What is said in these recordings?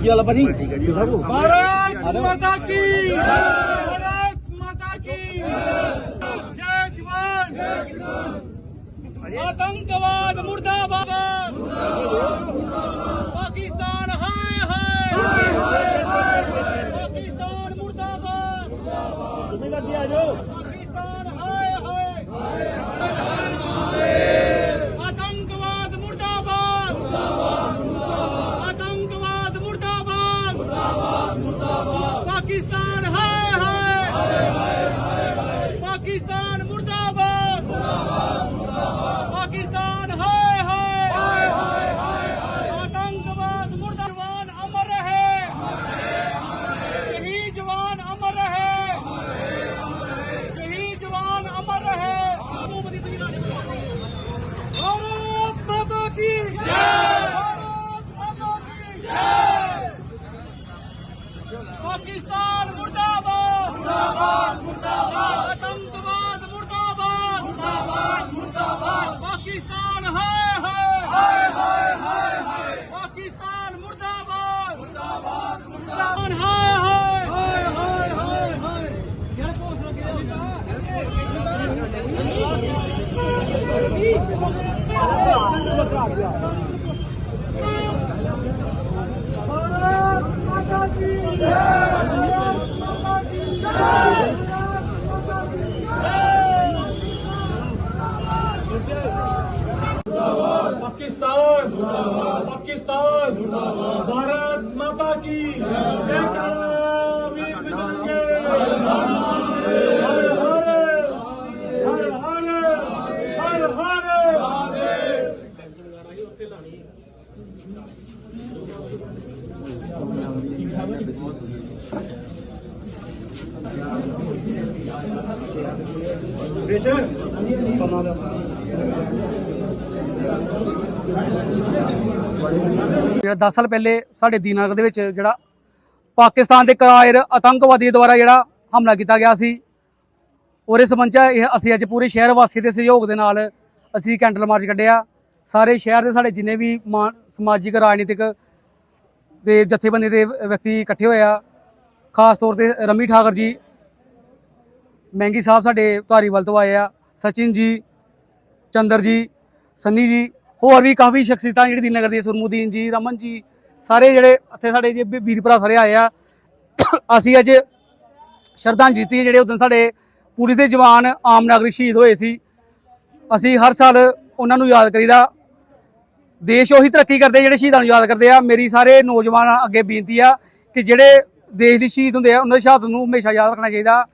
ਕੀ ਹਾਲ ਆ ਭਾਜੀ? ਭਾਰਤ ਮਾਤਾ ਕੀ ਭਾਰਤ ਮਾਤਾ ਕੀ पाकिस्तान मुर्दाबाद पाकिस्तान पाकिस्तान भारत ਜਿਹੜਾ 10 ਸਾਲ ਪਹਿਲੇ ਸਾਡੇ ਦੀਨਾਨਗਰ ਦੇ ਵਿੱਚ ਜਿਹੜਾ ਪਾਕਿਸਤਾਨ ਦੇ ਕਰਾਇਰ ਆਤੰਕਵਾਦੀਆਂ ਦੁਆਰਾ ਜਿਹੜਾ ਹਮਲਾ ਕੀਤਾ ਗਿਆ ਸੀ ਉਹਦੇ ਸੰਬੰਧ 'ਚ ਇਹ ਅਸੀਂ ਅੱਜ ਪੂਰੇ ਸ਼ਹਿਰ ਵਾਸੀ ਦੇ ਸਹਿਯੋਗ ਦੇ ਨਾਲ ਅਸੀਂ ਕੈਂਡਲ ਮਾਰਚ ਕੱਢਿਆ। ਸਾਰੇ ਸ਼ਹਿਰ ਦੇ ਸਾਡੇ ਜਿੰਨੇ ਵੀ ਮਾ- ਸਮਾਜਿਕ, ਰਾਜਨੀਤਿਕ ਦੇ ਜਥੇਬੰਦੀ ਦੇ ਵਿਅਕਤੀ ਇਕੱਠੇ ਹੋਏ ਆ। ਖਾਸ ਤੌਰ ਤੇ ਰਮੀ ਠਾਕਰ ਜੀ, ਮਹਿੰਗੀ ਸਾਹਿਬ ਸਾਡੇ ਧਾਰੀਵਾਲ ਤੋਂ ਆਏ ਆ, ਸਚਿਨ ਜੀ, ਚੰਦਰ ਜੀ, ਸੰਨੀ ਜੀ, ਹੋਰ ਵੀ ਕਾਫੀ ਸ਼ਖਸੀਅਤਾਂ ਜਿਹੜੀ ਦੀਨਨਗਰ ਦੀ ਸੁਰਮੁਦੀਨ ਜੀ, ਰਮਨ ਜੀ, ਸਾਰੇ ਜਿਹੜੇ ਇੱਥੇ ਸਾਡੇ ਜੇ ਵੀ- ਵੀਰ ਭਰਾ ਸਾਰੇ ਆਏ ਆ। ਅਸੀਂ ਅੱਜ ਸ਼ਰਧਾਂਜਲੀ ਦਿੱਤੀ ਜਿਹੜੇ ਉਦੋਂ ਸਾਡੇ ਪੁਲਿਸ ਦੇ ਜਵਾਨ ਆਮ ਨਾਗਰਿਕ ਸ਼ਹੀਦ ਹੋਏ ਸੀ। ਅਸੀਂ ਹਰ ਸਾਲ ਉਹਨਾਂ ਨੂੰ ਯਾਦ ਕਰੀਦਾ। ਦੇਸ਼ ਉਹੀ ਤਰੱਕੀ ਕਰਦੇ ਜਿਹੜੇ ਸ਼ਹੀਦਾਂ ਨੂੰ ਯਾਦ ਕਰਦੇ ਆ। ਮੇਰੀ ਸਾਰੇ ਨੌਜਵਾਨ ਅੱਗੇ ਬੇਨਤੀ ਆ ਕਿ ਜਿਹੜੇ ਦੇਸ਼ ਦੇ ਸ਼ਹੀਦ ਹੁੰਦੇ ਆ, ਉਹਨਾਂ ਦੀ ਸ਼ਹਾਦਤ ਨੂੰ ਹਮੇਸ਼ਾ ਯਾਦ ਰੱਖਣਾ ਚਾਹੀਦਾ।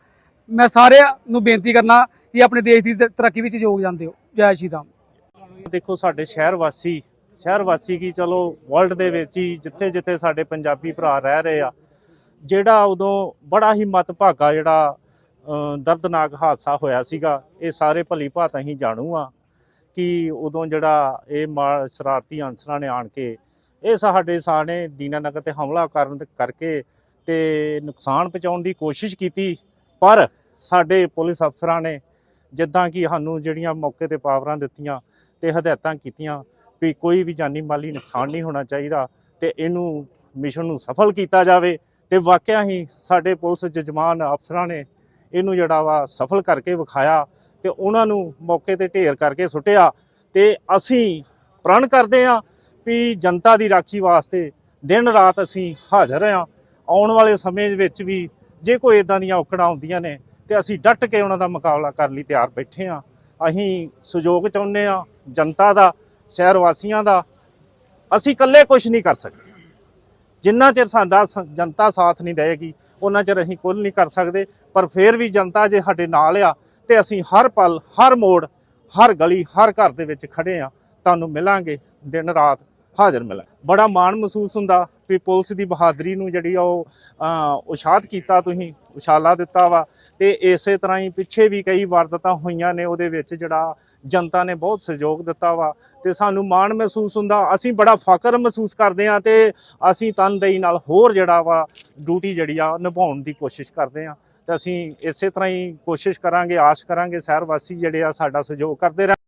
ਮੈਂ ਸਾਰਿਆਂ ਨੂੰ ਬੇਨਤੀ ਕਰਨਾ ਕਿ ਆਪਣੇ ਦੇਸ਼ ਦੀ ਤ- ਤਰੱਕੀ ਵਿੱਚ ਯੋਗਦਾਨ ਦਿਓ। ਜੈ ਸ਼੍ਰੀ ਰਾਮ। ਦੇਖੋ, ਸਾਡੇ ਸ਼ਹਿਰ ਵਾਸੀ ਸ਼ਹਿਰ ਵਾਸੀ ਕੀ ਚਲੋ ਵਰਲਡ ਦੇ ਵਿੱਚ ਹੀ ਜਿੱਥੇ ਜਿੱਥੇ ਸਾਡੇ ਪੰਜਾਬੀ ਭਰਾ ਰਹਿ ਰਹੇ ਆ, ਜਿਹੜਾ ਉਦੋਂ ਬੜਾ ਹੀ ਮਤਭਾਗਾ ਜਿਹੜਾ ਦਰਦਨਾਕ ਹਾਦਸਾ ਹੋਇਆ ਸੀਗਾ, ਇਹ ਸਾਰੇ ਭਲੀ ਭਾਤ ਅਸੀਂ ਜਾਣੂ ਆ। ਕਿ ਉਦੋਂ ਜਿਹੜਾ ਇਹ ਮਾ- ਸ਼ਰਾਰਤੀ ਅਨਸਰਾਂ ਨੇ ਆਣ ਕੇ ਇਹ ਸਾਡੇ ਸਾਨੇ ਦੀਨਾਨਗਰ ਤੇ ਹਮਲਾ ਕਰਨ ਕਰਕੇ ਤੇ ਨੁਕਸਾਨ ਪਹੁੰਚਾਉਣ ਦੀ ਕੋਸ਼ਿਸ਼ ਕੀਤੀ, ਪਰ ਸਾਡੇ ਪੁਲਿਸ ਅਫਸਰਾਂ ਨੇ ਜਿੱਦਾਂ ਕਿ ਸਾਨੂੰ ਜਿਹੜੀਆਂ ਮੌਕੇ ਤੇ ਪਾਵਰਾਂ ਦਿੱਤੀਆਂ ਤੇ ਹਦਾਇਤਾਂ ਕੀਤੀਆਂ ਵੀ ਕੋਈ ਵੀ ਜਾਨੀ ਮਾਲੀ ਨੁਕਸਾਨ ਨਹੀਂ ਹੋਣਾ ਚਾਹੀਦਾ ਤੇ ਇਹਨੂੰ ਮਿਸ਼ਨ ਨੂੰ ਸਫਲ ਕੀਤਾ ਜਾਵੇ ਤੇ ਵਾਕਿਆ ਹੀ ਸਾਡੇ ਪੁਲਿਸ ਜਜਮਾਨ ਅਫਸਰਾਂ ਨੇ ਇਹਨੂੰ ਜਿਹੜਾ ਵਾ ਸਫਲ ਕਰਕੇ ਵਿਖਾਇਆ ਤੇ ਉਹਨਾਂ ਨੂੰ ਮੌਕੇ ਤੇ ਢੇਰ ਕਰਕੇ ਸੁੱਟਿਆ ਤੇ ਅਸੀਂ ਪ੍ਰਣ ਕਰਦੇ ਹਾਂ ਵੀ ਜਨਤਾ ਦੀ ਰਾਖੀ ਵਾਸਤੇ ਦਿਨ ਰਾਤ ਅਸੀਂ ਹਾਜ਼ਰ ਹਾਂ। ਆਉਣ ਵਾਲੇ ਸਮੇਂ ਵਿੱਚ ਵੀ ਜੇ ਕੋਈ ਇਦਾਂ ਦੀਆਂ ਔਕੜਾਂ ਹੁੰਦੀਆਂ ਨੇ ਤੇ ਅਸੀਂ ਡਟ ਕੇ ਉਹਨਾਂ ਦਾ ਮੁਕਾਬਲਾ ਕਰਨ ਲਈ ਤਿਆਰ ਬੈਠੇ ਹਾਂ। ਅਸੀਂ ਸਹਿਯੋਗ ਚਾਹੁੰਦੇ ਹਾਂ ਜਨਤਾ ਦਾ ਸ਼ਹਿਰ ਵਾਸੀਆਂ ਦਾ। ਅਸੀਂ ਇਕੱਲੇ ਕੁਝ ਨਹੀਂ ਕਰ ਸਕਦੇ। ਜਿੰਨਾ ਚਿਰ ਸਾਡਾ ਸ- ਜਨਤਾ ਸਾਥ ਨਹੀਂ ਦੇਗੀ ਉਹਨਾਂ ਚਿਰ ਅਸੀਂ ਕੁਝ ਨਹੀਂ ਕਰ ਸਕਦੇ। ਪਰ ਫਿਰ ਵੀ ਜਨਤਾ ਜੇ ਸਾਡੇ ਨਾਲ ਆ ਤੇ ਅਸੀਂ ਹਰ ਪਲ ਹਰ ਮੋੜ ਹਰ ਗਲੀ ਹਰ ਘਰ ਦੇ ਵਿੱਚ ਖੜੇ ਆ ਤੁਹਾਨੂੰ ਮਿਲਾਂਗੇ ਦਿਨ ਰਾਤ ਹਾਜ਼ਰ ਮਿਲਾਂ ਬੜਾ ਮਾਣ ਮਹਿਸੂਸ ਹੁੰਦਾ ਵੀ ਪੁਲਿਸ ਦੀ ਬਹਾਦਰੀ ਨੂੰ ਜਿਹੜੀ ਆ ਉਹ ਅ, ਉਸ਼ਾਦ ਕੀਤਾ ਤੁਸੀਂ ਉਛਾਲਾ ਦਿੱਤਾ ਵਾ। ਤੇ ਇਸੇ ਤਰ੍ਹਾਂ ਹੀ ਪਿੱਛੇ ਵੀ ਕਈ ਵਾਰਦਾਤਾਂ ਹੋਈਆਂ ਨੇ ਉਹਦੇ ਵਿੱਚ ਜਿਹੜਾ ਜਨਤਾ ਨੇ ਬਹੁਤ ਸਹਿਯੋਗ ਦਿੱਤਾ ਵਾ। ਤੇ ਸਾਨੂੰ ਮਾਣ ਮਹਿਸੂਸ ਹੁੰਦਾ ਅਸੀਂ ਬੜਾ ਫਖਰ ਮਹਿਸੂਸ ਕਰਦੇ ਆ ਤੇ ਅਸੀਂ ਤਨਦੇਹੀ ਨਾਲ ਹੋਰ ਜਿਹੜਾ ਵਾ ਡਿਊਟੀ ਜਿਹੜੀ ਆ ਨਿਭਾਉਣ ਦੀ ਕੋਸ਼ਿਸ਼ ਕਰਦੇ ਆ ਤੇ ਅਸੀਂ ਇਸੇ ਤਰ੍ਹਾਂ ਹੀ ਕੋਸ਼ਿਸ਼ ਕਰਾਂਗੇ, ਆਸ ਕਰਾਂਗੇ, ਸ਼ਹਿਰ ਵਾਸੀ ਜਿਹੜੇ ਆ ਸਾਡਾ ਸਹਿਯੋਗ ਕਰਦੇ ਰਹਿਣ।